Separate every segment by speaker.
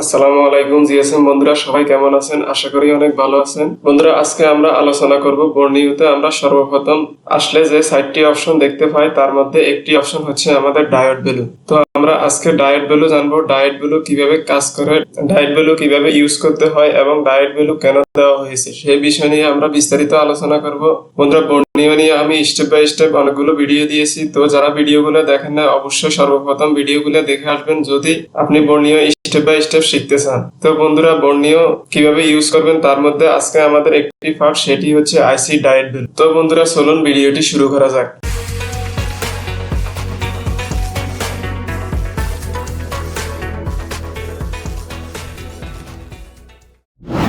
Speaker 1: আসসালামু আলাইকুম জিএসএম বন্ধুরা, সবাই কেমন আছেন? আশা করি অনেক ভালো আছেন। বন্ধুরা, আজকে আমরা আলোচনা করব বর্ণিউতে আমরা সর্বপ্রথম আসলে যে সাইটটি অপশন দেখতে পাই, তার মধ্যে একটি অপশন হচ্ছে আমাদের ডায়ট বেলুন তো আমরা আজকে ডায়েট ভ্যালু জানব। ডায়েট ভ্যালু কীভাবে কাজ করে ডায়েট ভ্যালু কীভাবে ইউজ করতে হয় এবং ডায়েট ভ্যালু কেন দেওয়া হয়েছে, সেই বিষয় নিয়ে আমরা বিস্তারিত আলোচনা করব। বন্ধুরা বর্ণীয় নিয়ে আমি স্টেপ বাই স্টেপ অনেকগুলো ভিডিও দিয়েছি। তো যারা ভিডিওগুলো দেখেন না, অবশ্যই সর্বপ্রথম ভিডিওগুলো দেখে আসবেন। যদি আপনি বর্ণীয় স্টেপ বাই স্টেপ শিখতে চান। তো বন্ধুরা বর্ণীয় কীভাবে ইউজ করবেন তার মধ্যে আজকে আমাদের একটি পার্ট সেটি হচ্ছে আইসি ডায়েট ভ্যালু তো বন্ধুরা, চলুন ভিডিওটি শুরু করা যাক।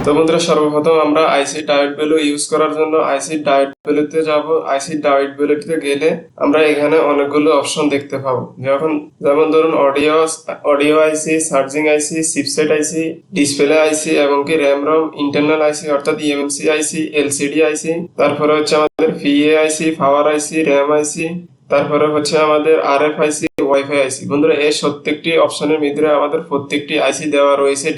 Speaker 1: তো বন্ধুরা সর্বপ্রথম আমরা আইসি ডায়েট ভ্যালু ইউজ করার জন্য আইসি ডায়েট ভ্যালুতে যাব আইসি ডায়েট ভ্যালুতে গেলে আমরা এখানে অনেকগুলো অপশন দেখতে পাবো যখন যেমন ধরুন audio audio IC charging IC chipset IC display IC এবং কি র্যাম রম ইন্টারনাল আইসি অর্থাৎ E EMC IC LCD IC তারপরে হচ্ছে আমাদের পিএ আইসি পাওয়ার আইসি র্যাম আইসি তারপরে হচ্ছে আমাদের আর এফ আইসি ওয়াইফাই আইসি বন্ধুরা, এই প্রত্যেকটি অপশনের ভিতরে আমাদের প্রত্যেকটি আইসি দেওয়া রয়েছে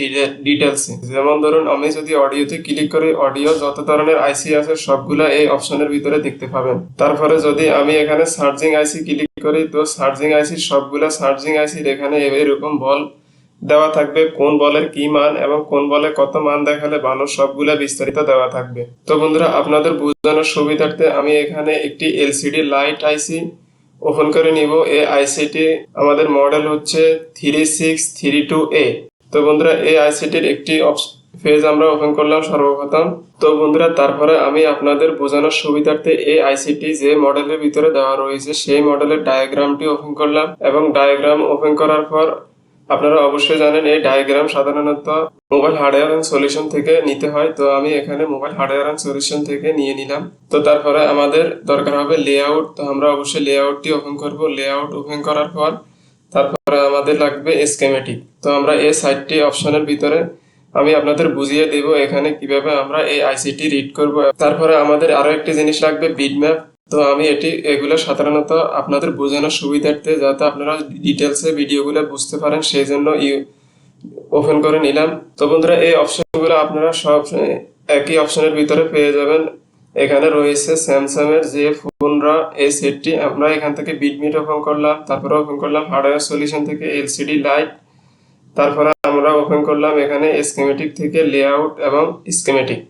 Speaker 1: ডিটেলস যেমন ধরুন আমি যদি অডিওতে ক্লিক করি অডিও যত ধরনের আইসি আছে, সবগুলা এই অপশনের ভিতরে দেখতে পাবেন। তারপরে যদি আমি এখানে সার্জিং আইসি ক্লিক করি, তো সার্জিং আইসি সবগুলা সার্জিং আইসির এখানে এরকম বল দেওয়া থাকবে, কোন বলের কি মান এবং কোন বলে কত মান দেখালে ভালো সবগুলা বিস্তারিত দেওয়া থাকবে। তো বন্ধুরা, আপনাদের বোঝানোর সুবিধার্থে আমি এখানে একটি এলসিডি লাইট আইসি ওপেন করে নিব। এই আইসিটি আমাদের মডেল হচ্ছে three six three two A. তো বন্ধুরা এই আইসিটির একটি পেজ আমরা ওপেন করলাম সর্বপ্রথম। তো বন্ধুরা, তারপরে আমি আপনাদের বোঝানোর সুবিধার্থে এই আইসিটি যে মডেলের ভিতরে দেওয়া রয়েছে, সেই মডেলের ডায়াগ্রামটি ওপেন করলাম এবং ডায়াগ্রাম ওপেন করার পর আপনারা অবশ্যই জানেন, এই ডায়াগ্রাম সাধারণত মোবাইল হার্ডওয়্যার এন্ড সলিউশন থেকে নিতে হয়। তো আমি এখানে মোবাইল হার্ডওয়্যার এন্ড সলিউশন থেকে নিয়ে নিলাম। তো তারপরে আমাদের দরকার হবে লেআউট তো আমরা অবশ্যই লেআউটটি ওপেন করব। লেআউট ওপেন করার পর তারপরে আমাদের লাগবে স্কেমেটিক তো আমরা এই সাইটটি অপশনের ভিতরে আমি আপনাদের বুঝিয়ে দেব এখানে কীভাবে আমরা এই আইসিটি রিড করব। তারপরে আমাদের আরও একটি জিনিস লাগবে বিটম্যাপ তো আমি এটি, এগুলো সাধারণত আপনাদের বোঝানোর সুবিধার্থে যাতে আপনারা ডিটেলসে ভিডিওগুলো বুঝতে পারেন, সেই জন্য ওপেন করে নিলাম। তো বন্ধুরা, এই অপশনগুলো আপনারা সব একই অপশনের ভিতরে পেয়ে যাবেন। এখানে রয়েছে স্যামসাংয়ের যে ফোনরা এই সেটটি আমরা এখান থেকে বিটমিট ওপেন করলাম, তারপরে ওপেন করলাম হার্ডওয়্যার সলিউশন থেকে এলসিডি লাইট তারপরে আমরা ওপেন করলাম এখানে স্কেমেটিক থেকে লেআউট এবং স্কেমেটিক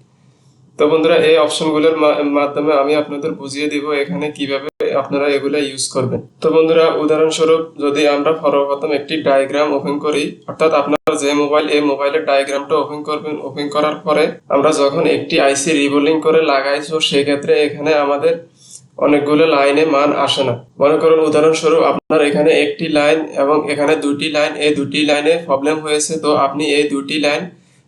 Speaker 1: তো বন্ধুরা, এই অপশনগুলোর মাধ্যমে আমি আপনাদের বুঝিয়ে দিব এখানে কীভাবে আপনারা এগুলা ইউজ করবেন। তো বন্ধুরা, উদাহরণস্বরূপ যদি আমরা সর্বপ্রথম একটি ডায়াগ্রাম ওপেন করি, অর্থাৎ আপনার যে মোবাইল এই মোবাইলের ডায়াগ্রামটা ওপেন করবেন ওপেন করার পরে আমরা যখন একটি আইসি রিবোলিং করে লাগাইছো, সেক্ষেত্রে এখানে আমাদের অনেকগুলো লাইনে মান আসে না। মনে করুন, উদাহরণস্বরূপ আপনার এখানে একটি লাইন এবং এখানে দুটি লাইন এই দুটি লাইনে প্রবলেম হয়েছে, তো আপনি এই দুটি লাইন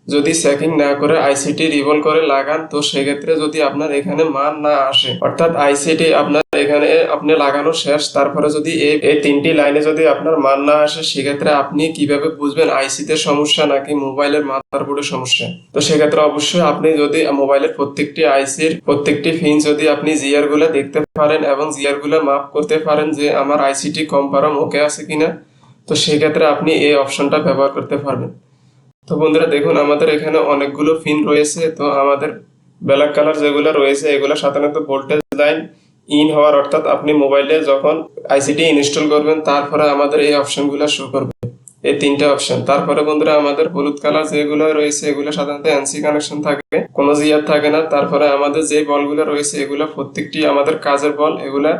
Speaker 1: যদি চেকিং না করে আইসিটি রিভল করে লাগান, তো সেক্ষেত্রে যদি আপনার এখানে মান না আসে, অর্থাৎ আইসিটি আপনার এখানে আপনি লাগানো শেষ, তারপরে যদি এই তিনটি লাইনে যদি আপনার মান না আসে, সেক্ষেত্রে আপনি কীভাবে বুঝবেন আইসিতে সমস্যা নাকি মোবাইলের মাদারবোর্ডের সমস্যা? তো সেক্ষেত্রে অবশ্যই আপনি যদি মোবাইলের প্রত্যেকটি আইসির প্রত্যেকটি ফিন যদি আপনি জিআরগুলো দেখতে পারেন এবং জিআরগুলো মাপ করতে পারেন যে আমার আইসিটি কম্পারম ওকে আছে কিনা, তো সেক্ষেত্রে আপনি এই অপশনটা ব্যবহার করতে পারবেন। তো বন্ধুরা দেখুন, আমাদের এখানে অনেকগুলো ফিন রয়েছে। তো আমাদের ব্ল্যাক কালার যেগুলো রয়েছে, এগুলো সাধারণত ভোল্টেজ লাইন ইন হওয়ার অর্থাৎ আপনি মোবাইলে যখন আইসিটি ইনস্টল করবেন, তারপরে আমাদের এই অপশনগুলো শো করবে। এই তিনটে অপশন। তারপরে বন্ধুরা আমাদের হলুদ কালার যেগুলো রয়েছে, এগুলো সাধারণত এনসি কানেকশন থাকে, কোনো জিআর থাকে না। তারপরে আমাদের যে বলগুলো রয়েছে, এগুলো প্রত্যেকটি আমাদের কাজের বল, এগুলা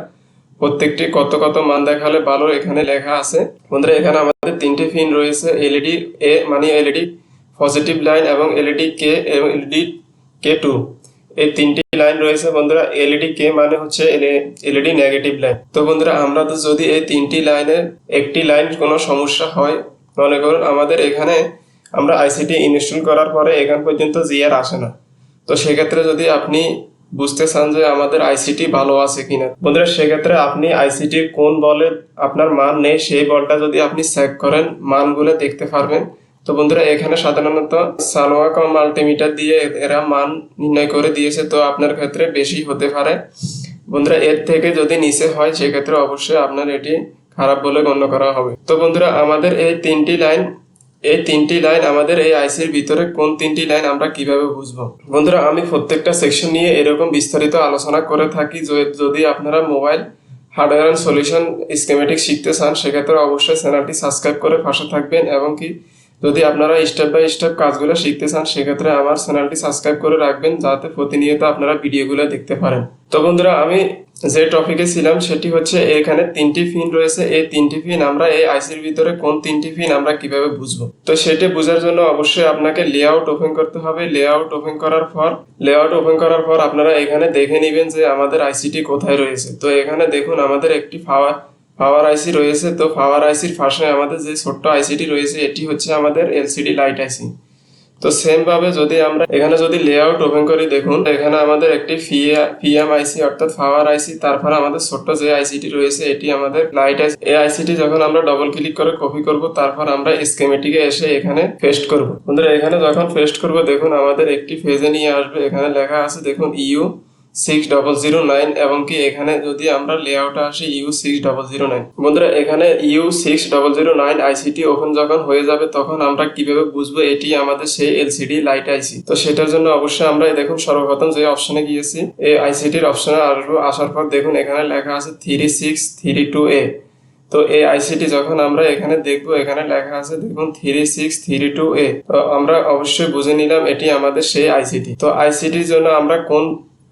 Speaker 1: প্রত্যেকটি কত কত মান দেখালে ভালো এখানে লেখা আছে। বন্ধুরা, এখানে আমাদের তিনটি ফিন রয়েছে এলইডি এ মানে এলইডি পজিটিভ লাইন এবং এলইডি কে এবং এলইডি কে টু এই তিনটি লাইন রয়েছে বন্ধুরা এলইডি কে মানে হচ্ছে এলইডি নেগেটিভ লাইন তো বন্ধুরা, আমরা তো যদি এই তিনটি লাইনের একটি লাইন কোনো সমস্যা হয়, মনে করুন আমাদের এখানে আমরা আইসিটি ইনস্টল করার পরে এখান পর্যন্ত জিআর আসে না। তো সেক্ষেত্রে যদি আপনি বুঝতে চান যে আমাদের আইসিটি ভালো আছে কিনা। বন্ধুরা, সেক্ষেত্রে আপনি আইসিটি কোন বলে আপনার মান নেই, সেই বলটা যদি আপনি চেক করেন, মানগুলো দেখতে পারবেন। তো বন্ধুরা, এখানে সাধারণত সালোয়া কম মাল্টিমিটার দিয়ে এরা মান নির্ণয় করে দিয়েছে, তো আপনার ক্ষেত্রে বেশি হতে পারে। বন্ধুরা, এর থেকে যদি নিচে হয়, সেক্ষেত্রে অবশ্যই আপনার এটি খারাপ বলে গণ্য করা হবে। তো বন্ধুরা, আমাদের এই তিনটি লাইন এই তিনটি লাইন আমাদের এই আইসির ভিতরে কোন তিনটি লাইন আমরা কীভাবে বুঝব? বন্ধুরা, আমি প্রত্যেকটা সেকশন নিয়ে এরকম বিস্তারিত আলোচনা করে থাকি যদি আপনারা মোবাইল হার্ডওয়্যার সলিউশন স্কেমেটিক শিখতে চান, সেক্ষেত্রে অবশ্যই চ্যানেলটি সাবস্ক্রাইব করে পাশে থাকবেন এবং কি যদি আপনারা স্টেপ বাই স্টেপ কাজগুলো শিখতে চান, সেক্ষেত্রে আমার চ্যানেলটি সাবস্ক্রাইব করে রাখবেন, যাতে প্রতিনিয়ত আপনারা ভিডিওগুলো দেখতে পারেন। তো বন্ধুরা, আমি যে টপিকে ছিলাম, সেটি হচ্ছে এখানে তিনটি ফিন রয়েছে। এই তিনটি ফিন আমরা এই আইসির ভিতরে কোন তিনটি ফিন আমরা কীভাবে বুঝব? তো সেটি বোঝার জন্য অবশ্যই আপনাকে লেআউট ওপেন করতে হবে। লেআউট ওপেন করার পর লেআউট ওপেন করার পর আপনারা এখানে দেখে নেবেন যে আমাদের আইসিটি কোথায় রয়েছে। তো এখানে দেখুন, আমাদের একটি পাওয়ার পাওয়ার আইসি রয়েছে, তো পাওয়ার আইসির পাশে আমাদের যে ছোট্ট আইসিটি রয়েছে, এটি হচ্ছে আমাদের এলসিডি লাইট আইসি তো সেম ভাবে যদি আমরা এখানে যদি লেআউট ওপেন করি, দেখুন, এখানে আমাদের একটি পিএম আইসি অর্থাৎ পাওয়ার আইসি তারপর আমাদের ছোট্ট যে আইসিটি রয়েছে, এটি আমাদের লাইট আইসি এই আইসিটি যখন আমরা ডবল ক্লিক করে কপি করব, তারপর আমরা স্কেমেটিকে এসে এখানে পেস্ট করব। বন্ধুরা, এখানে যখন পেস্ট করব, দেখুন, আমাদের একটি ফেজে নিয়ে আসবে, এখানে লেখা আছে, দেখুন U six double zero nine এবং কি এখানে যদি আমরা লেআউটে আসি U six double zero nine বন্ধুরা, এখানে U six double zero nine ICT open যখন হয়ে যাবে তখন আমরা কীভাবে বুঝব এটি আমাদের সেই এলসিডি লাইট আইসি তো সেটার জন্য অবশ্যই আমরা দেখুন সর্বপ্রথম যে অপশনে গিয়েছি, এই আইসিটির অপশনে আসব, আসার পর দেখুন এখানে লেখা আছে three six three two A তো এই আইসিটি যখন আমরা এখানে দেখব, এখানে লেখা আছে দেখুন three six three two A তো আমরা অবশ্যই বুঝে নিলাম এটি আমাদের সেই আইসিটি তো আইসিটির জন্য আমরা কোন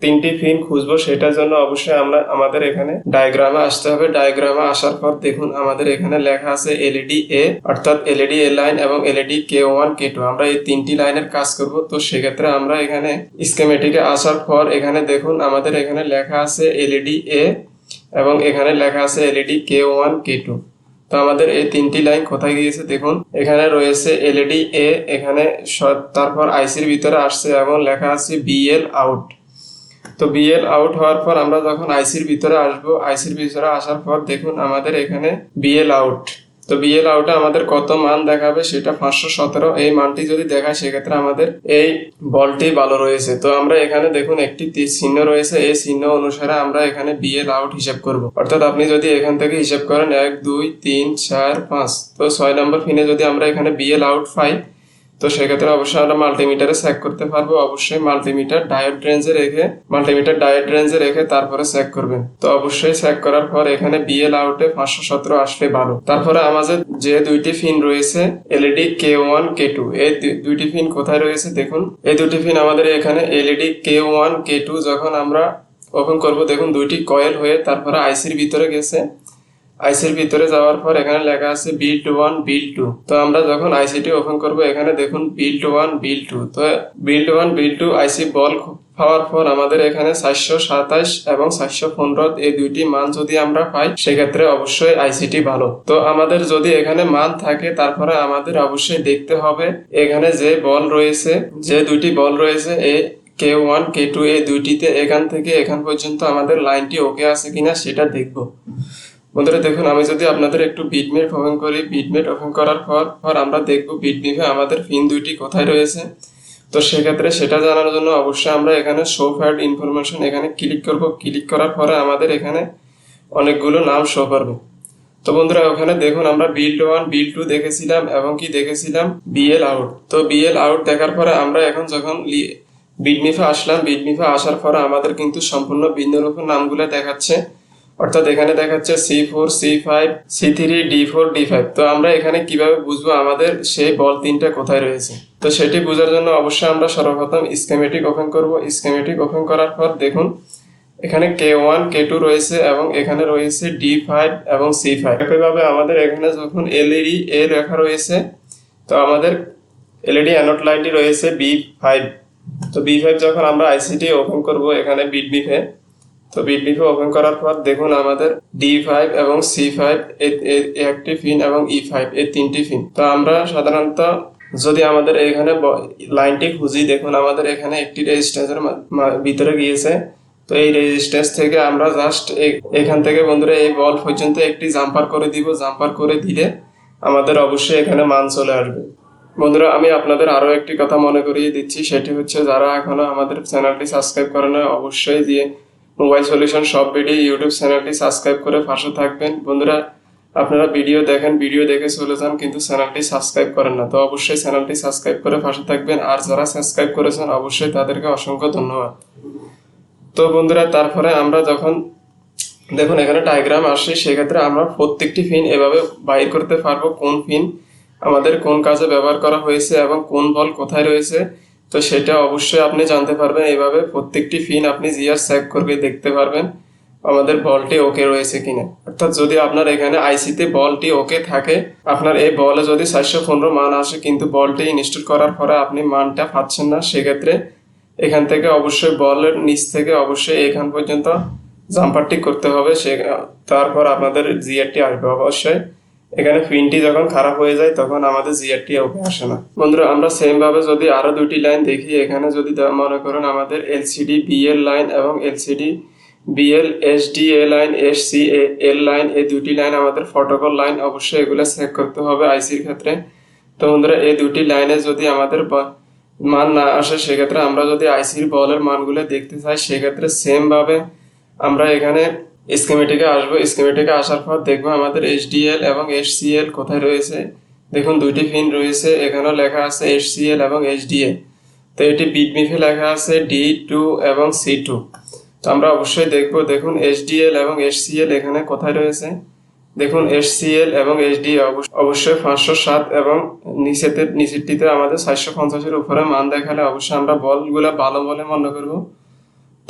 Speaker 1: তিনটি ফিন খুঁজবো, সেটার জন্য অবশ্যই আমরা, আমাদের এখানে ডায়াগ্রামে আসতে হবে। ডায়াগ্রামে আসার পর দেখুন, আমাদের এখানে লেখা আছে এলইডি এ অর্থাৎ এলইডি এ লাইন এবং LED K one K two আমরা এই তিনটি লাইনের কাজ করব। তো সেক্ষেত্রে আমরা এখানে স্কেমেটিকে আসার পর এখানে দেখুন, আমাদের এখানে লেখা আছে এলইডি এ এবং এখানে লেখা আছে LED K one K two তো আমাদের এই তিনটি লাইন কোথায় গিয়েছে দেখুন, এখানে রয়েছে এলইডি এ এখানে তারপর আইসির ভিতরে আসছে এবং লেখা আছে বিএল আউট তো বিএল আউট হওয়ার পর আমরা যখন আইসির ভিতরে আসব আইসির ভিতরে আসার পর দেখুন আমাদের এখানে বিএল আউট তো বিএল আউটে আমাদের কত মান দেখাবে সেটা পাঁচশো সতেরো। এই মানটি যদি দেখায়, সেক্ষেত্রে আমাদের এই বলটি ভালো রয়েছে। তো আমরা এখানে দেখুন একটি চিহ্ন রয়েছে। এই চিহ্ন অনুসারে আমরা এখানে বিএল আউট হিসাব করব। অর্থাৎ আপনি যদি এখান থেকে হিসাব করেন, এক, দুই, তিন, চার, পাঁচ। তো ছয় নম্বর ফিনে যদি আমরা এখানে বিএল আউট পাই তো সেক্ষেত্রে অবশ্যই আমরা মাল্টিমিটারে চেক করতে পারব। অবশ্যই মাল্টিমিটার ডায়োড রেঞ্জে রেখে মাল্টিমিটার ডায়োড রেঞ্জে রেখে তারপরে চেক করবেন। তো অবশ্যই চেক করার পর এখানে বিএল আউটে পাঁচশো সতেরো আসলে ভালো। তারপরে আমাদের যে দুইটি ফিন রয়েছে LED K one K two এই দুইটি ফিন কোথায় রয়েছে দেখুন। এই দুটি ফিন আমাদের এখানে LED K one K two যখন আমরা ওপেন করব, দেখুন দুইটি কয়েল হয়ে তারপরে আইসির ভিতরে গেছে। আইসির ভিতরে যাওয়ার পর এখানে লেখা আছে বিল্ড ওয়ান বিল টু তো আমরা যখন আইসিটি ওপেন করব, এখানে দেখুন বিল্ড ওয়ান বিল টু তো build one bill two IC বল পাওয়ার পর আমাদের এখানে চারশো সাতাশ এবং চারশো পনেরো এই দুইটি মান যদি আমরা পাই, সেক্ষেত্রে অবশ্যই আইসিটি ভালো। তো আমাদের যদি এখানে মান থাকে, তারপরে আমাদের অবশ্যই দেখতে হবে, এখানে যে বল রয়েছে, যে দুইটি বল রয়েছে, এ কে ওয়ান, কে টু এই দুইটিতে এখান থেকে এখান পর্যন্ত আমাদের লাইনটি ওকে আছে কিনা, সেটা দেখব। বন্ধুরা, দেখুন, আমি যদি আপনাদের একটু বিটমেট ওপেন করি বিটমেট ওপেন করার পর পর আমরা দেখব বিটমেপে আমাদের পিন দুইটি কোথায় রয়েছে। তো সেক্ষেত্রে সেটা জানার জন্য অবশ্যই আমরা এখানে শো ফ্যাড ইনফরমেশন এখানে ক্লিক করব। ক্লিক করার পরে আমাদের এখানে অনেকগুলো নাম শো করবে। তো বন্ধুরা, ওখানে দেখুন, আমরা বিল ওয়ান বিল টু দেখেছিলাম এবং কি দেখেছিলাম? বিএল আউট তো বিএল আউট দেখার পরে আমরা এখন যখন বিডমিফে আসলাম বিডমিফে আসার পরে আমাদের কিন্তু সম্পূর্ণ ভিন্ন রকম নামগুলো দেখাচ্ছে। অর্থাৎ এখানে দেখাচ্ছে C four C five C three D four D five তো আমরা এখানে কীভাবে বুঝব আমাদের সেই বল তিনটা কোথায় রয়েছে? তো সেটি বোঝার জন্য অবশ্যই আমরা সর্বপ্রথম স্কেমেটিক ওপেন করব। স্কেমেটিক ওপেন করার পর দেখুন, এখানে কে ওয়ান কে টু রয়েছে এবং এখানে রয়েছে ডি ফাইভ এবং সি ফাইভ একইভাবে আমাদের এখানে যখন এলইডি এ লেখা রয়েছে, তো আমাদের এলইডি অ্যানোড লাইনটি রয়েছে বি ফাইভ তো বি ফাইভ যখন আমরা আইসিটি ওপেন করব এখানে বিটবিফে তো বিটবিফে ওপেন করার পর দেখুন আমাদের ডি ফাইভ এবং সি ফাইভ একটি পিন এবং ই ফাইভ এই তিনটি পিন তো আমরা সাধারণত যদি আমাদের এখানে লাইনটি খুঁজি, দেখুন আমাদের এখানে একটি রেজিস্ট্যান্সের ভিতরে গিয়েছে। তো এই রেজিস্ট্যান্স থেকে আমরা জাস্ট এখান থেকে বন্ধুরা এই বল পর্যন্ত একটি জাম্পার করে দিব। জাম্পার করে দিলে আমাদের অবশ্যই এখানে মান চলে আসবে। বন্ধুরা, আমি আপনাদের আরও একটি কথা মনে করিয়ে দিচ্ছি। সেটি হচ্ছে, যারা এখনও আমাদের চ্যানেলটি সাবস্ক্রাইব করে না অবশ্যই দিয়ে মোবাইল সলিউশন সব ভিডিও ইউটিউব চ্যানেলটি সাবস্ক্রাইব করে পাশে থাকবেন। বন্ধুরা, আপনারা ভিডিও দেখেন, ভিডিও দেখে চলে যান, কিন্তু চ্যানেলটি সাবস্ক্রাইব করেন না। তো অবশ্যই চ্যানেলটি সাবস্ক্রাইব করে পাশে থাকবেন। আর যারা সাবস্ক্রাইব করেছেন, অবশ্যই তাদেরকে অসংখ্য ধন্যবাদ। তো বন্ধুরা, তারপরে আমরা যখন, দেখুন, এখানে ডায়াগ্রাম আসে সেক্ষেত্রে আমরা প্রত্যেকটি ফিন এভাবে বাইর করতে পারব, কোন ফিন আমাদের কোন কাজে ব্যবহার করা হয়েছে এবং কোন বল কোথায় রয়েছে। তো সেটা অবশ্যই আপনি জানতে পারবেন। এইভাবে প্রত্যেকটি ফিন আপনি জিয়ার চেক করবে, দেখতে পারবেন আমাদের বলটি ওকে রয়েছে কিনা। অর্থাৎ যদি আপনার এখানে আইসিতে বলটি ওকে থাকে, আপনার এই বলে যদি চারশো পনেরো মান আসে, কিন্তু বলটি ইনস্টল করার পরে আপনি মানটা পাচ্ছেন না, সেক্ষেত্রে এখান থেকে অবশ্যই বলের নিচ থেকে অবশ্যই এখান পর্যন্ত জাম্পারটি করতে হবে। সে, তারপর আপনাদের জিআরটি আসবে অবশ্যই। এখানে পিনটি যখন খারাপ হয়ে যায়, তখন আমাদের জিআরটি ওকে আসে না। বন্ধুরা, আমরা সেম ভাবে যদি আরও দুটি লাইন দেখি, এখানে যদি মনে করেন আমাদের এলসিডি বিএল লাইন এবং LCD BL S D A line S C L line এই দুটি লাইন আমাদের ফটোকল লাইন অবশ্যই এগুলো চেক করতে হবে আইসির ক্ষেত্রে। তো বন্ধুরা, এই দুটি লাইনে যদি আমাদের মান না আসে, সেক্ষেত্রে আমরা যদি আইসির বলের মানগুলো দেখতে চাই, সেক্ষেত্রে সেম ভাবে আমরা এখানে স্কিমেটিকে আসব। স্কিমেটিকে আসার পর দেখব আমাদের এইচডিএল এবং এইচসিএল কোথায় রয়েছে। দেখুন, দুইটি ফিন রয়েছে। এখানেও লেখা আছে এইচসিএল এবং এইচডিএল তো এটি বিটমিফে লেখা আছে ডি টু এবং সি টু তো আমরা অবশ্যই দেখব, দেখুন এইচডিএল এবং এইচসিএল এখানে কোথায় রয়েছে। দেখুন এইচসিএল এবং এইচডি অবশ্যই পাঁচশো সাত এবং নিচেতে নিচেরটিতে আমাদের চারশো পঞ্চাশের উপরে মান দেখালে অবশ্যই আমরা বলগুলা ভালো বলে মনে করব।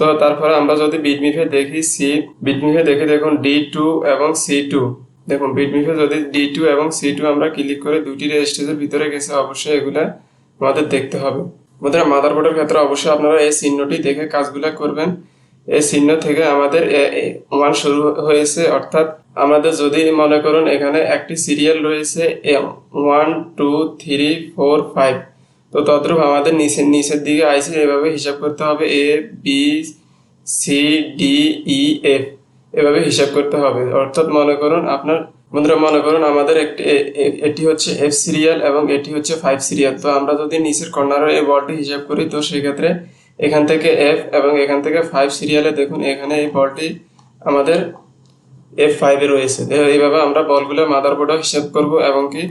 Speaker 1: তো তারপরে আমরা যদি বিটমিফে দেখি সি বিটমিফে দেখে দেখুন ডি টু এবং সি টু দেখুন বিটমিফে যদি ডি টু এবং সি টু আমরা ক্লিক করে দুটি রেজিস্ট্রেজের ভিতরে গেছে, অবশ্যই এগুলা আমাদের দেখতে হবে। আমাদের মাদারবোর্ডের ক্ষেত্রে অবশ্যই আপনারা এই চিহ্নটি দেখে কাজগুলা করবেন। এই চিহ্ন থেকে আমাদের ওয়ান শুরু হয়েছে, অর্থাৎ আমাদের যদি মনে করুন এখানে একটি সিরিয়াল রয়েছে one two three four five তো তদ্রূপ আমাদের নিচের নিচের দিকে আইসি এভাবে হিসাব করতে হবে A B C D E F এভাবে হিসাব করতে হবে। অর্থাৎ মনে করুন আপনার, বন্ধুরা মনে করুন আমাদের একটি এটি হচ্ছে এফ সিরিয়াল এবং এটি হচ্ছে ফাইভ সিরিয়াল তো আমরা যদি নিচের কর্নারে এই বলটি হিসাব করি, তো সেক্ষেত্রে এখান থেকে এফ এবং এখান থেকে ফাইভ সিরিয়ালে দেখুন, এখানে এই বলটি আমাদের এফ ফাইভে রয়েছে। এইভাবে আমরা বলগুলো মাদারবোর্ডে হিসাব করব এবং কি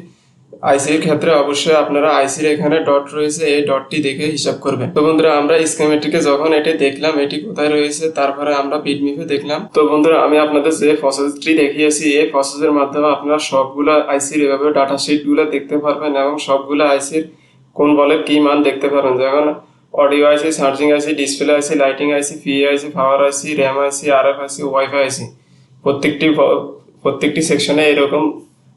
Speaker 1: আইসির ক্ষেত্রে অবশ্যই আপনারা আইসির এখানে ডট রয়েছে, এই ডটটি দেখে হিসাব করবেন। তো বন্ধুরা, আমরা স্কিমেটিকে যখন এটি দেখলাম, এটি কোথায় রয়েছে, তারপরে আমরা বিটমিফে দেখলাম। তো বন্ধুরা, আমি আপনাদের যে প্রসেসটি দেখিয়েছি, এই প্রসেসের মাধ্যমে আপনারা সবগুলো আইসির এভাবে ডাটা শিটগুলো দেখতে পারবেন এবং সবগুলো আইসির কোন বলের কি মান দেখতে পারবেন। যেমন audio IC charging IC display IC lighting IC P IC power IC RAM IC R F IC WiFi IC প্রত্যেকটি প্রত্যেকটি সেকশনে এরকম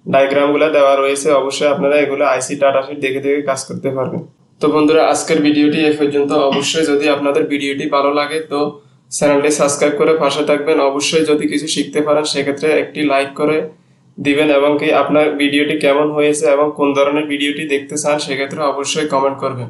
Speaker 1: ডায়াগ্রামগুলো দেওয়া রয়েছে, অবশ্যই আপনারা এগুলো আইসি ডাটা শিট দেখে দেখে কাজ করতে পারবেন। তো বন্ধুরা, আজকের ভিডিওটি এ পর্যন্ত। অবশ্যই যদি আপনাদের ভিডিওটি ভালো লাগে, তো চ্যানেলটি সাবস্ক্রাইব করে পাশে থাকবেন। অবশ্যই যদি কিছু শিখতে পারেন, সেক্ষেত্রে একটি লাইক করে দিবেন এবং কি আপনার ভিডিওটি কেমন হয়েছে এবং কোন ধরনের ভিডিওটি দেখতে চান, সেক্ষেত্রে অবশ্যই কমেন্ট করবেন।